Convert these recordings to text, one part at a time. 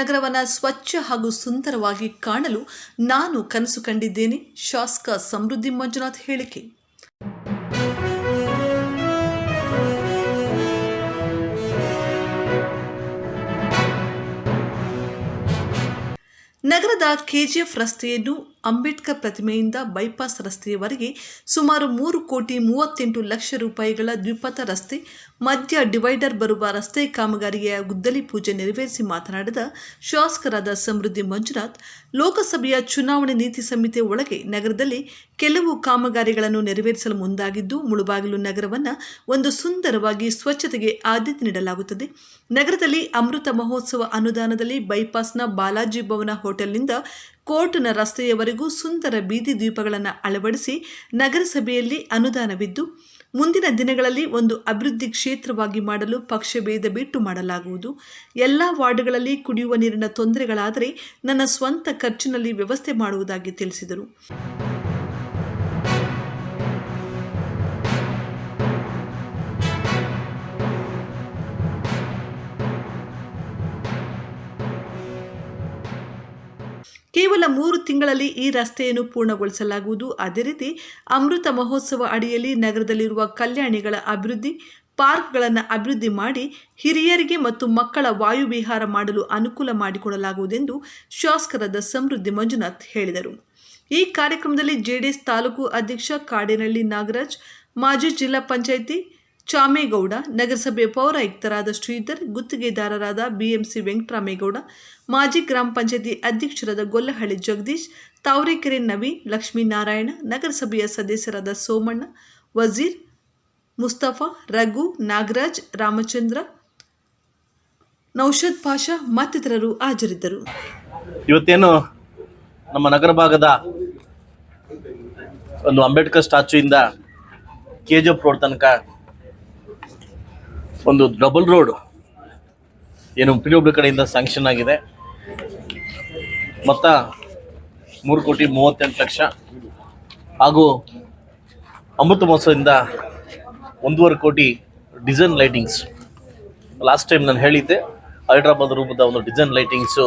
ನಗರವನ್ನು ಸ್ವಚ್ಛ ಹಾಗೂ ಸುಂದರವಾಗಿ ಕಾಣಲು ನಾನು ಕನಸು ಕಂಡಿದ್ದೇನೆ. ಶಾಸಕ ಸಮೃದ್ಧಿ ಮಂಜುನಾಥ್ ಹೇಳಿಕೆ. ನಗರದ ಕೆಜಿಎಫ್ ರಸ್ತೆಯನ್ನು ಅಂಬೇಡ್ಕರ್ ಪ್ರತಿಮೆಯಿಂದ ಬೈಪಾಸ್ ರಸ್ತೆಯವರೆಗೆ ಸುಮಾರು ಮೂರು ಕೋಟಿ ಮೂವತ್ತೆಂಟು ಲಕ್ಷ ರೂಪಾಯಿಗಳ ದ್ವಿಪಥ ರಸ್ತೆ, ಮಧ್ಯ ಡಿವೈಡರ್ ಬರುವ ರಸ್ತೆ ಕಾಮಗಾರಿಯ ಗುದ್ದಲಿ ಪೂಜೆ ನೆರವೇರಿಸಿ ಮಾತನಾಡಿದ ಶಾಸಕರಾದ ಸಮೃದ್ಧಿ ಮಂಜುನಾಥ್, ಲೋಕಸಭೆಯ ಚುನಾವಣೆ ನೀತಿ ಸಂಹಿತೆ ಒಳಗೆ ನಗರದಲ್ಲಿ ಕೆಲವು ಕಾಮಗಾರಿಗಳನ್ನು ನೆರವೇರಿಸಲು ಮುಂದಾಗಿದ್ದು, ಮುಳುಬಾಗಿಲು ನಗರವನ್ನು ಒಂದು ಸುಂದರವಾಗಿ ಸ್ವಚ್ಛತೆಗೆ ಆದ್ಯತೆ ನೀಡಲಾಗುತ್ತದೆ. ನಗರದಲ್ಲಿ ಅಮೃತ ಮಹೋತ್ಸವ ಅನುದಾನದಲ್ಲಿ ಬೈಪಾಸ್ನ ಬಾಲಾಜಿ ಭವನ ಹೋಟೆಲ್ನಿಂದ ಕೋರ್ಟ್ನ ರಸ್ತೆಯವರೆಗೂ ಸುಂದರ ಬೀದಿ ದೀಪಗಳನ್ನು ಅಳವಡಿಸಿ ನಗರಸಭೆಯಲ್ಲಿ ಅನುದಾನವಿದ್ದು, ಮುಂದಿನ ದಿನಗಳಲ್ಲಿ ಒಂದು ಅಭಿವೃದ್ಧಿ ಕ್ಷೇತ್ರವಾಗಿ ಮಾಡಲು ಪಕ್ಷಭೇದ ಬಿಟ್ಟು ಮಾಡಲಾಗುವುದು. ಎಲ್ಲ ವಾರ್ಡ್ಗಳಲ್ಲಿ ಕುಡಿಯುವ ನೀರಿನ ತೊಂದರೆಗಳಾದರೆ ನನ್ನ ಸ್ವಂತ ಖರ್ಚಿನಲ್ಲಿ ವ್ಯವಸ್ಥೆ ಮಾಡುವುದಾಗಿ ತಿಳಿಸಿದರು. ಕೇವಲ ಮೂರು ತಿಂಗಳಲ್ಲಿ ಈ ರಸ್ತೆಯನ್ನು ಪೂರ್ಣಗೊಳಿಸಲಾಗುವುದು. ಅದೇ ರೀತಿ ಅಮೃತ ಮಹೋತ್ಸವ ಅಡಿಯಲ್ಲಿ ನಗರದಲ್ಲಿರುವ ಕಲ್ಯಾಣಿಗಳ ಅಭಿವೃದ್ಧಿ, ಪಾರ್ಕ್ಗಳನ್ನು ಅಭಿವೃದ್ಧಿ ಮಾಡಿ ಹಿರಿಯರಿಗೆ ಮತ್ತು ಮಕ್ಕಳ ವಾಯುವಿಹಾರ ಮಾಡಲು ಅನುಕೂಲ ಮಾಡಿಕೊಡಲಾಗುವುದೆಂದು ಶಾಸಕರಾದ ಸಮೃದ್ಧಿ ಮಂಜುನಾಥ್ ಹೇಳಿದರು. ಈ ಕಾರ್ಯಕ್ರಮದಲ್ಲಿ ಜೆಡಿಎಸ್ ತಾಲೂಕು ಅಧ್ಯಕ್ಷ ಕಾಡೇನಹಳ್ಳಿ ನಾಗರಾಜ್, ಮಾಜಿ ಜಿಲ್ಲಾ ಪಂಚಾಯಿತಿ ಚಾಮೇಗೌಡ ನಗರಸಭೆ ಪೌರಾಯುಕ್ತರಾದ ಶ್ರೀಧರ್, ಗುತ್ತಿಗೆದಾರರಾದ ಬಿಎಂಸಿ ವೆಂಕಟರಾಮೇಗೌಡ, ಮಾಜಿ ಗ್ರಾಮ ಪಂಚಾಯತಿ ಅಧ್ಯಕ್ಷರಾದ ಗೊಲ್ಲಹಳ್ಳಿ ಜಗದೀಶ್, ತಾವರೆಕೆರೆ ನವೀನ್, ಲಕ್ಷ್ಮೀನಾರಾಯಣ, ನಗರಸಭೆಯ ಸದಸ್ಯರಾದ ಸೋಮಣ್ಣ, ವಜೀರ್, ಮುಸ್ತಫಾ, ರಘು, ನಾಗರಾಜ್, ರಾಮಚಂದ್ರ ನೌಷದ್ ಪಾಷಾ ಮತ್ತಿತರರು ಹಾಜರಿದ್ದರು. ಇವತ್ತೇನು ನಮ್ಮ ನಗರ ಭಾಗದ ಒಂದು ಅಂಬೇಡ್ಕರ್ ಸ್ಟ್ಯಾಚ್ಯೂಯಿಂದ ಕೆ ಜಿ ಎಫ್ ರೋಡ್ ತನಕ ಒಂದು ಡಬಲ್ ರೋಡ್ ಏನು ಪಿ ಕಡೆಯಿಂದ ಸ್ಯಾಂಕ್ಷನ್ ಆಗಿದೆ. ಮೊತ್ತ ಮೂರು ಕೋಟಿ ಮೂವತ್ತೆಂಟು ಲಕ್ಷ. ಹಾಗೂ ಅಮೃತ ಮಹೋತ್ಸವದಿಂದ ಒಂದೂವರೆ ಕೋಟಿ ಡಿಸೈನ್ ಲೈಟಿಂಗ್ಸ್ ಲಾಸ್ಟ್ ಟೈಮ್ ನಾನು ಹೇಳಿದ್ದೆ, ಹೈದ್ರಾಬಾದ್ ರೂಪದ ಒಂದು ಡಿಸೈನ್ ಲೈಟಿಂಗ್ಸು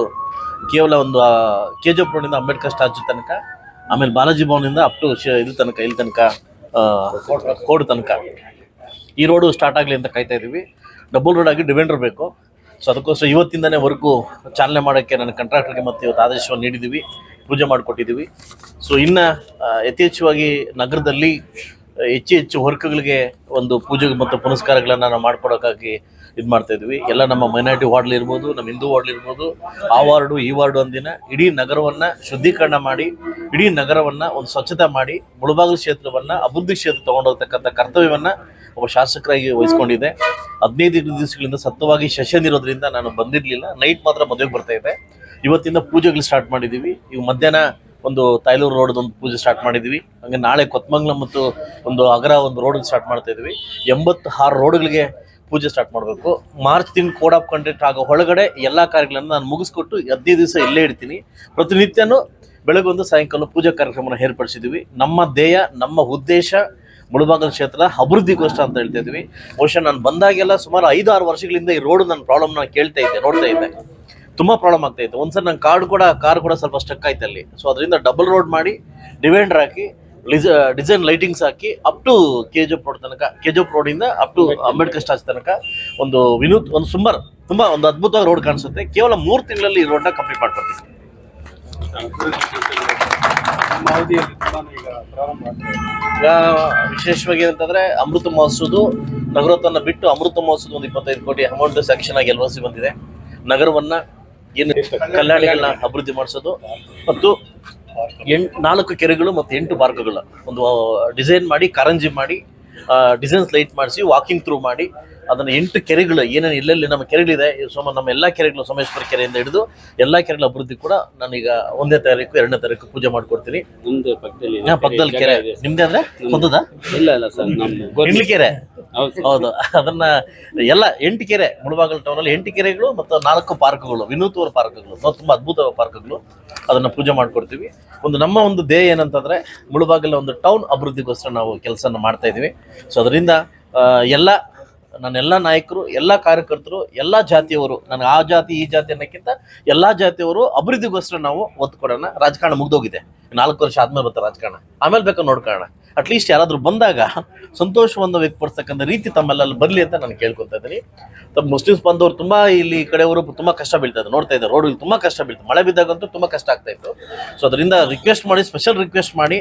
ಕೇವಲ ಒಂದು ಕೆ ಜಿ ಎಫ್ ರೋಡಿಂದ ಅಂಬೇಡ್ಕರ್ ಸ್ಟ್ಯಾಚು ತನಕ, ಆಮೇಲೆ ಬಾಲಾಜಿ ಭವನಿಂದ ಅಪ್ ಟು ಇದು ತನಕ, ಇಲ್ಲಿ ತನಕ ಕೋಡ್ ತನಕ. ಈ ರೋಡು ಸ್ಟಾರ್ಟ್ ಆಗಲಿ ಅಂತ ಕಾಯ್ತಾ ಇದ್ದೀವಿ. ಡಬಲ್ ರೋಡ್ ಆಗಿ ಡಿವೆಂಡರ್ ಬೇಕು. ಸೊ ಅದಕ್ಕೋಸ್ಕರ ಇವತ್ತಿಂದನೇ ವರ್ಕು ಚಾಲನೆ ಮಾಡೋಕ್ಕೆ ನನ್ನ ಕಾಂಟ್ರಾಕ್ಟರ್ಗೆ ಮತ್ತು ಇವತ್ತು ಆದೇಶವನ್ನು ನೀಡಿದ್ದೀವಿ. ಪೂಜೆ ಮಾಡಿಕೊಟ್ಟಿದ್ದೀವಿ. ಸೊ ಇನ್ನು ಯಥೇಚ್ಛವಾಗಿ ನಗರದಲ್ಲಿ ಹೆಚ್ಚು ಹೆಚ್ಚು ವರ್ಕ್ಗಳಿಗೆ ಒಂದು ಪೂಜೆ ಮತ್ತು ಪುನಸ್ಕಾರಗಳನ್ನು ನಾವು ಮಾಡ್ಕೊಡೋಕ್ಕಾಗಿ ಇದು ಮಾಡ್ತಾ ಇದ್ವಿ ಎಲ್ಲ ನಮ್ಮ ಮೈನಾರಿಟಿ ವಾರ್ಡ್ಲಿ ಇರ್ಬೋದು, ನಮ್ಮ ಹಿಂದೂ ವಾರ್ಡ್ಲಿ ಇರ್ಬೋದು, ಆ ವಾರ್ಡು, ಈ ವಾರ್ಡು ಒಂದಿನ ಇಡೀ ನಗರವನ್ನು ಶುದ್ಧೀಕರಣ ಮಾಡಿ, ಇಡೀ ನಗರವನ್ನು ಒಂದು ಸ್ವಚ್ಛತೆ ಮಾಡಿ, ಮುಳಬಾಗಿಲು ಕ್ಷೇತ್ರವನ್ನು ಅಭಿವೃದ್ಧಿ ಕ್ಷೇತ್ರ ತೊಗೊಂಡೋಗ್ತಕ್ಕಂಥ ಕರ್ತವ್ಯವನ್ನು ಒಬ್ಬ ಶಾಸಕರಾಗಿ ವಹಿಸ್ಕೊಂಡಿದ್ದೆ. ಹದಿನೈದು ದಿವಸಗಳಿಂದ ಸತ್ತವಾಗಿ ಸೆಷನ್ ಇರೋದ್ರಿಂದ ನಾನು ಬಂದಿರಲಿಲ್ಲ. ನೈಟ್ ಮಾತ್ರ ಮದುವೆಗೆ ಬರ್ತಾ ಇದ್ದೆ. ಇವತ್ತಿಂದ ಪೂಜೆಗಳು ಸ್ಟಾರ್ಟ್ ಮಾಡಿದ್ದೀವಿ ಈಗ ಮಧ್ಯಾಹ್ನ ಒಂದು ತಾಯ್ಲೂರು ರೋಡ್ ಒಂದು ಪೂಜೆ ಸ್ಟಾರ್ಟ್ ಮಾಡಿದ್ದೀವಿ ಹಂಗೆ ನಾಳೆ ಕೊತ್ಮಂಗ್ಲ ಮತ್ತು ಒಂದು ಅಗರ ಒಂದು ರೋಡ್ ಸ್ಟಾರ್ಟ್ ಮಾಡ್ತಾ ಇದ್ವಿ. ಎಂಬತ್ತು ಆರು ರೋಡ್ಗಳಿಗೆ ಪೂಜೆ ಸ್ಟಾರ್ಟ್ ಮಾಡಬೇಕು. ಮಾರ್ಚ್ ತಿಂಗಳು ಕೋಡ್ ಆಫ್ ಕಂಡಕ್ಟ್ ಆಗೋ ಒಳಗಡೆ ಎಲ್ಲ ಕಾರ್ಯಗಳನ್ನು ನಾನು ಮುಗಿಸ್ಕೊಟ್ಟು ಹದಿನೈದು ದಿವಸ ಇಲ್ಲೇ ಇಡ್ತೀನಿ ಪ್ರತಿನಿತ್ಯನೂ ಬೆಳಗೊಂದು ಸಾಯಂಕಾಲ ಪೂಜಾ ಕಾರ್ಯಕ್ರಮನ ಏರ್ಪಡಿಸಿದ್ದೀವಿ ನಮ್ಮ ಧ್ಯೇಯ, ನಮ್ಮ ಉದ್ದೇಶ ಮುಳಬಾಗಲ್ ಕ್ಷೇತ್ರ ಅಭಿವೃದ್ಧಿಗೋಸ್ಕರ ಅಂತ ಹೇಳ್ತಾ ಇದ್ವಿ. ಬಹುಶಃ ನಾನು ಬಂದಾಗೆಲ್ಲ ಸುಮಾರು ಐದು ಆರು ವರ್ಷಗಳಿಂದ ಈ ರೋಡ್ ನನ್ನ ಪ್ರಾಬ್ಲಮ್ ನಾನು ಕೇಳ್ತಾ ಇದ್ದೆ ನೋಡ್ತಾ ಇದ್ದೆ. ತುಂಬಾ ಪ್ರಾಬ್ಲಮ್ ಆಗ್ತಾ ಇತ್ತು. ಒಂದ್ಸರಿ ನನ್ನ ಕಾರ್ಡ್ ಕೂಡ ಕಾರ್ ಕೂಡ ಸ್ವಲ್ಪ ಸ್ಟಕ್ ಆಯ್ತು ಅಲ್ಲಿ. ಸೊ ಅದರಿಂದ ಡಬಲ್ ರೋಡ್ ಮಾಡಿ ಡಿವೈಂಡರ್ ಹಾಕಿ design lightings hockey up to K G F road ತನಕ ಕೆ ಜಿ ಇಂದ ರೋಡಿಂದ ಅಪ್ ಟು ಅಂಬೇಡ್ಕರ್ ಸ್ಟಾಚ್ ತನಕ ಒಂದು ವಿನೂತ್ ಒಂದು ಸುಮಾರು ತುಂಬಾ ಒಂದು ಅದ್ಭುತವಾದ ರೋಡ್ ಕಾಣಿಸುತ್ತೆ. ಕೇವಲ ಮೂರು ತಿಂಗಳಲ್ಲಿ ಈ ರೋಡ್ನ ಕಂಪ್ಲೀಟ್ ಮಾಡ್ಕೊಡ್ತೀವಿ. ವಿಶೇಷವಾಗಿ ಏನಂತಂದ್ರೆ ಅಮೃತ ಮಹೋತ್ಸವದು ನಗರವನ್ನ ಬಿಟ್ಟು ಅಮೃತ ಮಹೋತ್ಸವದ ಒಂದು ಇಪ್ಪತ್ತೈದು ಕೋಟಿ ಅಮೌಂಟ್ ಸೆಕ್ಷನ್ ಆಗಿ ಎಲ್ವಾಸಿ ಬಂದಿದೆ. ನಗರವನ್ನ ಏನು ಕಲ್ಯಾಣಿಗಳನ್ನ ಅಭಿವೃದ್ಧಿ ಮಾಡಿಸೋದು ಮತ್ತು ಎಂಟು ನಾಲ್ಕು ಕೆರೆಗಳು ಮತ್ತು ಎಂಟು ಪಾರ್ಕ್ಗಳು ಒಂದು ಡಿಸೈನ್ ಮಾಡಿ, ಕಾರಂಜಿ ಮಾಡಿ ಡಿಸೈನ್ಸ್ ಲೈಟ್ ಮಾಡಿಸಿ ವಾಕಿಂಗ್ ಥ್ರೂ ಮಾಡಿ ಅದನ್ನ ಎಂಟು ಕೆರೆಗಳು ಏನೇನು ಎಲ್ಲೆಲ್ಲಿ ನಮ್ಮ ಕೆರೆಗಳಿದೆ ಸೋಮ ನಮ್ಮ ಎಲ್ಲ ಕೆರೆಗಳು ಸೋಮೇಶ್ವರ ಕೆರೆಯಿಂದ ಹಿಡಿದು ಎಲ್ಲ ಕೆರೆಗಳ ಅಭಿವೃದ್ಧಿ ಕೂಡ ನಾನೀಗ ಒಂದನೇ ತಾರೀಕು ಎರಡನೇ ತಾರೀಕು ಪೂಜೆ ಮಾಡ್ಕೊಡ್ತೀನಿ. ನಮ್ದು ಪಕ್ಕದಲ್ಲಿ ಹಾ, ಪಕ್ಕದಲ್ಲಿ ಕೆರೆ. ನಿಮ್ದೇ ಅಂದ್ರೆ? ಹೊಂದದ ಇಲ್ಲ ಇಲ್ಲ ಸರ್ ನಮ್ದು ಕೆರೆ. ಹೌದು. ಹೌದು. ಅದನ್ನ ಎಲ್ಲ ಎಂಟು ಕೆರೆ ಮುಳಬಾಗಲ್ ಟೌನ್ ಅಲ್ಲಿ ಎಂಟು ಕೆರೆಗಳು ಮತ್ತು ನಾಲ್ಕು ಪಾರ್ಕ್ಗಳು ವಿನೂತವರ ಪಾರ್ಕ್ಗಳು ಮತ್ತು ತುಂಬಾ ಅದ್ಭುತ ಪಾರ್ಕ್ಗಳು ಅದನ್ನ ಪೂಜೆ ಮಾಡ್ಕೊಡ್ತೀವಿ. ಒಂದು ನಮ್ಮ ಒಂದು ಧ್ಯೇಯ ಏನಂತಂದ್ರೆ ಮುಳಬಾಗಲ ಒಂದು ಟೌನ್ ಅಭಿವೃದ್ಧಿಗೋಸ್ಕರ ನಾವು ಕೆಲಸನ ಮಾಡ್ತಾ ಇದೀವಿ. ಸೊ ಅದರಿಂದ ಆ, ಎಲ್ಲ ನನ್ನ ಎಲ್ಲ ನಾಯಕರು, ಎಲ್ಲ ಕಾರ್ಯಕರ್ತರು, ಎಲ್ಲ ಜಾತಿಯವರು, ನನಗೆ ಆ ಜಾತಿ, ಈ ಜಾತಿ ಅನ್ನೋಕ್ಕಿಂತ ಎಲ್ಲ ಜಾತಿಯವರು ಅಭಿವೃದ್ಧಿಗೋಸ್ಕರ ನಾವು ಒತ್ತು ಕೊಡೋಣ. ರಾಜಕಾರಣ ಮುಗ್ದೋಗಿದೆ. ನಾಲ್ಕು ವರ್ಷ ಆದ್ಮೇಲೆ ಬರ್ತಾರೆ ರಾಜಕಾರಣ. ಆಮೇಲೆ ಬೇಕಾದ್ರೆ ನೋಡ್ಕೊಳ್ಳೋಣ. ಅಟ್ಲೀಸ್ಟ್ ಯಾರಾದರೂ ಬಂದಾಗ ಸಂತೋಷವನ್ನು ವ್ಯಕ್ತಪಡಿಸ್ತಕ್ಕಂಥ ರೀತಿ ತಮ್ಮೆಲ್ಲ ಬರಲಿ ಅಂತ ನಾನು ಕೇಳ್ಕೊತಾ ಇದ್ದೀನಿ. ತಮ್ಮ ಮುಸ್ಲಿಮ್ಸ್ ಬಂದವರು ತುಂಬ ಇಲ್ಲಿ ಈ ಕಡೆಯವರು ತುಂಬ ಕಷ್ಟ ಬೀಳ್ತಾ ಇದ್ದಾರೆ ನೋಡ್ತಾ ಇದ್ದಾರೆ ರೋಡ್ ತುಂಬ ಕಷ್ಟ ಬೀಳ್ತು. ಮಳೆ ಬಿದ್ದಾಗಂತೂ ತುಂಬ ಕಷ್ಟ ಆಗ್ತಾ ಇತ್ತು. ಸೊ ಅದರಿಂದ ರಿಕ್ವೆಸ್ಟ್ ಮಾಡಿ ಸ್ಪೆಷಲ್ ರಿಕ್ವೆಸ್ಟ್ ಮಾಡಿ.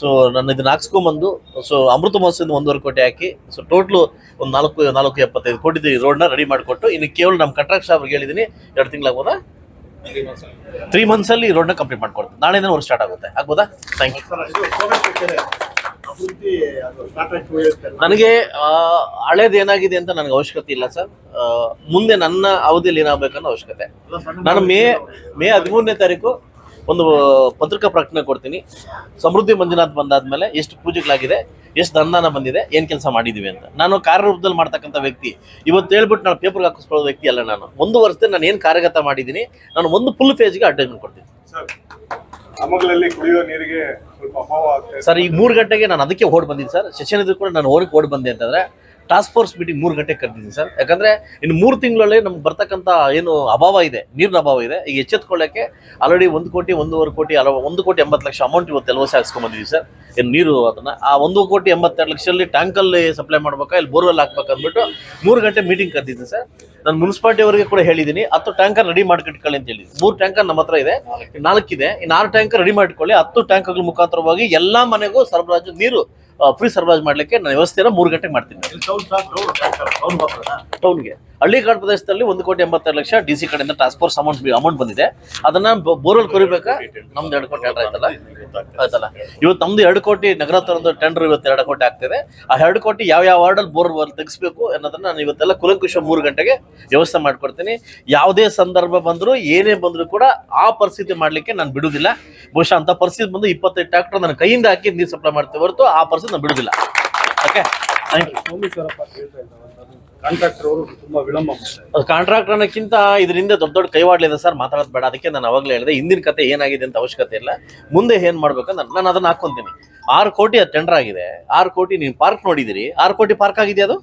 ಸೊ ನಾನು ಇದನ್ನ ಹಾಕ್ಸ್ಕೊಂಬಂದು ಸೊ ಅಮೃತ ಮಹೋತ್ಸವದಿಂದ ಒಂದೂವರೆ ಕೋಟಿ ಹಾಕಿ ಸೊ ಟೋಟ್ಲು ಒಂದು ನಾಲ್ಕು ನಾಲ್ಕು ಎಪ್ಪತ್ತೈದು ಕೋಟಿ ರೋಡ್ನ ರೆಡಿ ಮಾಡಿಕೊಟ್ಟು ಇನ್ನು ಕೇವಲ ನಮ್ಮ ಕಾಂಟ್ರಾಕ್ಟ್ ಅವ್ರಿಗೆ ಹೇಳಿದ್ದೀನಿ ಎರಡು ತಿಂಗಳಾಗ್ಬೋದಾ ತ್ರೀ ಮಂತ್ಸಲ್ಲಿ ಈ ರೋಡ್ನ ಕಂಪ್ಲೀಟ್ ಮಾಡ್ಕೊಡ್ತೀನಿ. ನಾಳೆಯಿಂದ ವರ್ಕ್ ಸ್ಟಾರ್ಟ್ ಆಗುತ್ತೆ. ಆಗ್ಬೋದಾ? ಥ್ಯಾಂಕ್ ಯು ನನಗೆ ಹಳೇದ್ ಏನಾಗಿದೆ ಅಂತ ನನಗೆ ಅವಶ್ಯಕತೆ ಇಲ್ಲ ಸರ್. ಮುಂದೆ ನನ್ನ ಅವಧಿಯಲ್ಲಿ ಏನಾಗಬೇಕನ್ನೋ ಅವಶ್ಯಕತೆ. ನಾನು ಮೇ ಮೇ ಹದಿಮೂರನೇ ತಾರೀಕು ಒಂದು ಪತ್ರಿಕಾ ಪ್ರಕಟಣೆ ಕೊಡ್ತೀನಿ. ಸಮೃದ್ಧಿ ಮಂಜುನಾಥ್ ಬಂದಾದ್ಮೇಲೆ ಎಷ್ಟು ಪೂಜೆಗಳಾಗಿದೆ, ಎಷ್ಟು ದಂದಾನ ಬಂದಿದೆ, ಏನ್ ಕೆಲಸ ಮಾಡಿದೀವಿ ಅಂತ. ನಾನು ಕಾರ್ಯರೂಪದಲ್ಲಿ ಮಾಡ್ತಕ್ಕಂಥ ವ್ಯಕ್ತಿ. ಇವತ್ತು ಹೇಳ್ಬಿಟ್ಟು ನಾನು ಪೇಪರ್ಗೆ ಹಾಕಿಸ್ಕೊಳ್ಳೋ ವ್ಯಕ್ತಿ ಅಲ್ಲ ನಾನು. ಒಂದು ವರ್ಷದಲ್ಲಿ ನಾನು ಏನು ಕಾರ್ಯಗತ ಮಾಡಿದ್ದೀನಿ, ನಾನು ಒಂದು ಫುಲ್ ಫೇಜ್ಗೆ ಅಡ್ಡ ಕೊಡ್ತೀನಿ. ಸರ್ ಅಮಗಲಲ್ಲಿ ಕುಡಿಯೋ ನೀರಿಗೆ ಸ್ವಲ್ಪ ಅಭಾವ ಆಗ್ತಾ ಸರ್, ಈಗ ಮೂರು ಗಂಟೆಗೆ ನಾನು ಅದಕ್ಕೆ ಓಡ್ ಬಂದಿದ್ದೀನಿ ಸರ್. ಸೆಷನ್ ಇದ್ರು ಕೂಡ ನಾನು ಓಡಕ್ಕೆ ಓಡ್ ಬಂದೆ ಅಂತಂದ್ರೆ ಟಾಸ್ಕ್ ಫೋರ್ಸ್ ಮೀಟಿಂಗ್ ಮೂರು ಗಂಟೆಗೆ ಕರೆದಿದ್ದೀನಿ ಸರ್. ಯಾಕಂದ್ರೆ ಇನ್ನು ಮೂರು ತಿಂಗಳಲ್ಲಿ ನಮ್ಗೆ ಬರ್ತಕ್ಕಂಥ ಏನು ಅಭಾವ ಇದೆ, ನೀರಿನ ಅಭಾವ ಇದೆ. ಈಗ ಎಚ್ಚೆತ್ಕೊಳ್ಳೋಕ್ಕೆ ಆಲ್ರೆಡಿ ಒಂದು ಕೋಟಿ, ಒಂದೂವರೆ ಕೋಟಿ, ಅಲ ಒಂದು ಕೋಟಿ ಎಂಬತ್ತು ಲಕ್ಷ ಅಮೌಂಟ್ ಇವತ್ತು ಎಲ್ವಸಿ ಹಾಕ್ಸ್ಕೊಂಡ್ಬಂದಿದ್ದೀವಿ ಸರ್. ಏನು ನೀರು ಅದನ್ನು ಆ ಒಂದು ಕೋಟಿ ಎಂಬತ್ತೆರಡು ಲಕ್ಷದಲ್ಲಿ ಟ್ಯಾಂಕಲ್ಲಿ ಸಪ್ಲೈ ಮಾಡ್ಬೇಕಾ ಇಲ್ಲಿ ಬೋರ್ವೆಲ್ ಹಾಕ್ಬೇಕಂದ್ಬಿಟ್ಟು ಮೂರು ಗಂಟೆ ಮೀಟಿಂಗ್ ಕರೆದಿದ್ದೀನಿ ಸರ್. ನಾನು ಮುನ್ಸಿಪಾಲಿಟಿ ಅವರಿಗೆ ಕೂಡ ಹೇಳಿದ್ದೀನಿ, ಹತ್ತು ಟ್ಯಾಂಕರ್ ರೆಡಿ ಮಾಡ್ಕಿಟ್ಕೊಳ್ಳಿ ಅಂತ ಹೇಳಿ ಮೂರು ಟ್ಯಾಂಕರ್ ನಮ್ಮ ಹತ್ರ ಇದೆ, ನಾಲ್ಕಿದೆ. ಇನ್ನು ಆರು ಟ್ಯಾಂಕರ್ ರೆಡಿ ಮಾಡ್ಕೊಳ್ಳಿ, ಹತ್ತು ಟ್ಯಾಂಕರ್ಗಳ ಮುಖಾಂತರವಾಗಿ ಎಲ್ಲ ಮನೆಗೂ ಸರಬರಾಜು ನೀರು ಫ್ರೀ ಸರ್ವೈಸ್ ಮಾಡ್ಲಿಕ್ಕೆ ನಾನು ವ್ಯವಸ್ಥೆನ ಮೂರು ಗಂಟೆಗೆ ಮಾಡ್ತೀನಿ. ಟೌನ್ಗೆ ಹಳ್ಳಿಗಾಡು ಪ್ರದೇಶದಲ್ಲಿ ಒಂದು ಕೋಟಿ ಎಂಬತ್ತೆರಡು ಲಕ್ಷ ಡಿ ಸಿ ಕಡೆಯಿಂದ ಟ್ರಾನ್ಸ್ಫೋರ್ಸ್ ಅಮೌಂಟ್ ಅಮೌಂಟ್ ಬಂದಿದೆ. ಅದನ್ನ ಬೋರ್ವೆಲ್ ಕೊರಿಬೇಕಾ? ನಮ್ದು ಎರಡು ಕೋಟಿ ಟೆಂಡರ್ ಆಯ್ತಲ್ಲ? ಆಯ್ತಲ್ಲ. ಇವತ್ತು ನಮ್ದು ಎರಡು ಕೋಟಿ, ನಗರ ತರದ ಟೆಂಡರ್ ಇವತ್ತು ಎರಡು ಕೋಟಿ ಆಗ್ತಿದೆ. ಆ ಎರಡು ಕೋಟಿ ಯಾವ ಯಾವ ವಾರ್ಡಲ್ಲಿ ಬೋರ್ವೆಲ್ ತೆಗಿಸ್ಬೇಕು ಅನ್ನೋದನ್ನ ನಾನು ಇವತ್ತೆಲ್ಲ ಕುಲಂಕುಶ ಮೂರು ಗಂಟೆಗೆ ವ್ಯವಸ್ಥೆ ಮಾಡ್ಕೊಡ್ತೀನಿ. ಯಾವುದೇ ಸಂದರ್ಭ ಬಂದರೂ, ಏನೇ ಬಂದರೂ ಕೂಡ ಆ ಪರಿಸ್ಥಿತಿ ಮಾಡ್ಲಿಕ್ಕೆ ನಾನು ಬಿಡುದಿಲ್ಲ. ಬಹುಶಃ ಅಂತ ಪರಿಸ್ಥಿತಿ ಬಂದು ಇಪ್ಪತ್ತೈದು ಟ್ರಾಕ್ಟರ್ ನನ್ನ ಕೈಯಿಂದ ಹಾಕಿ ನೀರು ಸಪ್ಲೈ ಮಾಡ್ತೇವೆ ಹೊರತು ಆ ಪರಿಸ್ಥಿತಿ ನಾನು ಬಿಡುದಿಲ್ಲ. ಓಕೆ ಥ್ಯಾಂಕ್ ಯು ಸೋಮೇಶ್ವರಪ್ಪ ಹೇಳ್ತಾ ಇದ್ದಾರೆ ಕಾಂಟ್ರಾಕ್ಟರ್ ಅವರು ತುಂಬಾ ವಿಳಂಬ ಮಾಡ್ತಾರೆ ಕಾಂಟ್ರಾಕ್ಟ್ ಅನ್ನೋಕ್ಕಿಂತ ಇದರಿಂದ ದೊಡ್ಡ ದೊಡ್ಡ ಕೈವಾಡ್ಲಿದೆ ಸರ್, ಮಾತಾಡೋದು ಬೇಡ. ಅದಕ್ಕೆ ನಾನು ಅವಾಗಲೇ ಹೇಳಿದೆ, ಹಿಂದಿನ ಕತೆ ಏನಾಗಿದೆ ಅಂತ ಅವಶ್ಯಕತೆ ಇಲ್ಲ. ಮುಂದೆ ಏನ್ ಮಾಡ್ಬೇಕು ನಾನು ನಾನು ಅದನ್ನ ಹಾಕೊಂತೀನಿ. ಆರು ಕೋಟಿ ಅದು ಟೆಂಡರ್ ಆಗಿದೆ. ಆರು ಕೋಟಿ ನೀವು ಪಾರ್ಕ್ ನೋಡಿದಿರಿ. ಆರು ಕೋಟಿ ಪಾರ್ಕ್ ಆಗಿದೆ ಅದು?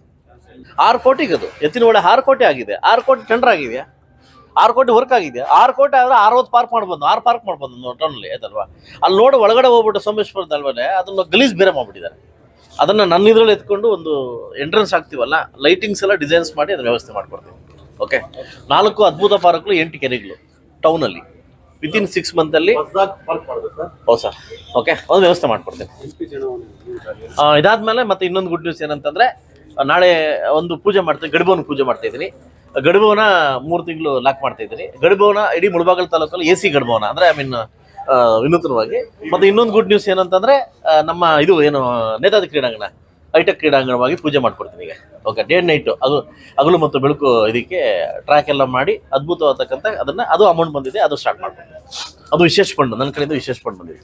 ಆರು ಕೋಟಿಗೆ ಅದು. ಎತ್ತಿನ ಒಳ್ಳೆ ಆರು ಕೋಟಿ ಆಗಿದೆ. ಆರು ಕೋಟಿ ಟೆಂಡರ್ ಆಗಿದೆಯಾ? ಆರು ಕೋಟಿ ವರ್ಕ್ ಆಗಿದೆ ಆರು ಕೋಟಿ ಆದ್ರೆ ಅರವತ್ತು ಪಾರ್ಕ್ ಮಾಡ್ಬೋದು. ಆರು ಪಾರ್ಕ್ ಮಾಡ್ಬೋದು. ಟೌನಲ್ಲಿ ಆಯ್ತಲ್ವಾ? ಅಲ್ಲಿ ನೋಡಿ, ಒಳಗಡೆ ಹೋಗ್ಬಿಟ್ಟು ಸೋಮೇಶ್ವರದಲ್ವೇ ಅದನ್ನ ಗಲೀಜ್ ಬೇರೆ ಮಾಡ್ಬಿಟ್ಟಿದ್ದಾರೆ. ಅದನ್ನ ನನ್ನ ಇದರಲ್ಲಿ ಎತ್ಕೊಂಡು ಒಂದು ಎಂಟ್ರೆನ್ಸ್ ಹಾಕ್ತೀವಲ್ಲ ಲೈಟಿಂಗ್ಸ್ ಎಲ್ಲ ಡಿಸೈನ್ಸ್ ಮಾಡಿ ಅದನ್ನು ವ್ಯವಸ್ಥೆ ಮಾಡ್ಕೊಡ್ತೀವಿ. ಓಕೆ ನಾಲ್ಕು ಅದ್ಭುತ ಪಾರ್ಕ್ಗಳು ಎಂಟು ಕೆರೆಗಳು ಟೌನಲ್ಲಿ ಇನ್ ಸಿಕ್ಸ್ ಮಂತಲ್ಲಿ ಹೌದು ಸರ್. ಓಕೆ ಒಂದು ವ್ಯವಸ್ಥೆ ಪಿ ಇದಾದ್ಮೇಲೆ ಮತ್ತೆ ಇನ್ನೊಂದು ಗುಡ್ ನ್ಯೂಸ್ ಏನಂತಂದ್ರೆ ನಾಳೆ ಒಂದು ಪೂಜೆ ಮಾಡ್ತೀನಿ ಗಡಿಭವನ ಪೂಜೆ ಮಾಡ್ತಾ ಇದ್ದೀನಿ. ಗಡಿಭವನ ಮೂರು ತಿಂಗಳು ಲಾಕ್ ಮಾಡ್ತಾ ಇದ್ದೀನಿ. ಗಡಿಭವನ ಇಡೀ ಮುಳಬಾಗಲ್ ತಾಲೂಕಲ್ಲಿ ಎ ಸಿ ಗಡಿಭವನ ಅಂದ್ರೆ ಐ ಮೀನ್ ವಿನೂತನವಾಗಿ. ಮತ್ತೆ ಇನ್ನೊಂದು ಗುಡ್ ನ್ಯೂಸ್ ಏನಂತಂದ್ರೆ ನಮ್ಮ ಇದು ಏನು, ನೇತಾಜಿ ಕ್ರೀಡಾಂಗಣ, ಹೈಟೆಕ್ ಕ್ರೀಡಾಂಗಣವಾಗಿ ಪೂಜೆ ಮಾಡ್ಕೊಡ್ತೀನಿ ಈಗ. ಓಕೆ ಡೇ ನೈಟು ಅದು ಹಗಲು ಮತ್ತು ಬೆಳಕು ಇದಕ್ಕೆ ಟ್ರ್ಯಾಕ್ ಎಲ್ಲ ಮಾಡಿ ಅದ್ಭುತವಾದಕ್ಕಂಥ ಅದನ್ನ, ಅದು ಅಮೌಂಟ್ ಬಂದಿದೆ, ಅದು ಸ್ಟಾರ್ಟ್ ಮಾಡ್ಕೊಡ್ತೀನಿ. ಅದು ವಿಶೇಷ ಫಂಡ್ ನನ್ನ ಕಡೆಯಿಂದ ವಿಶೇಷ ಫಂಡ್ ಬಂದಿದೆ.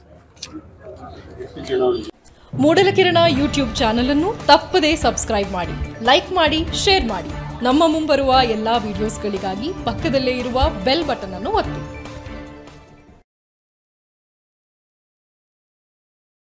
ಮೂಡಲಕಿರಣ ಯೂಟ್ಯೂಬ್ ಚಾನಲ್ ಅನ್ನು ತಪ್ಪದೇ ಸಬ್ಸ್ಕ್ರೈಬ್ ಮಾಡಿ ಲೈಕ್ ಮಾಡಿ ಶೇರ್ ಮಾಡಿ. ನಮ್ಮ ಮುಂಬರುವ ಎಲ್ಲಾ ವಿಡಿಯೋಸ್ಗಳಿಗಾಗಿ ಪಕ್ಕದಲ್ಲೇ ಇರುವ ಬೆಲ್ ಬಟನ್ ಅನ್ನು ಒತ್ತಿ.